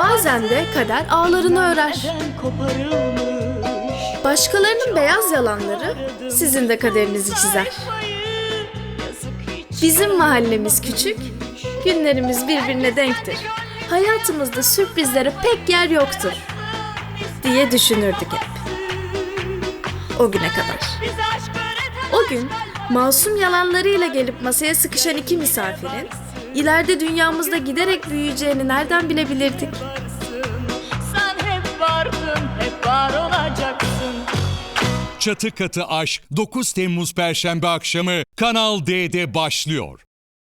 Bazen de kader ağlarını örer. Başkalarının beyaz yalanları sizin de kaderinizi çizer. Bizim mahallemiz küçük, günlerimiz birbirine denktir. Hayatımızda sürprizlere pek yer yoktur diye düşünürdük hep. O güne kadar. O gün masum yalanlarıyla gelip masaya sıkışan iki misafirin ileride dünyamızda giderek büyüyeceğini nereden bilebilirdik? Sen hep vardın, hep var olacaksın. Çatı Katı Aşk 9 Temmuz Perşembe akşamı Kanal D'de başlıyor.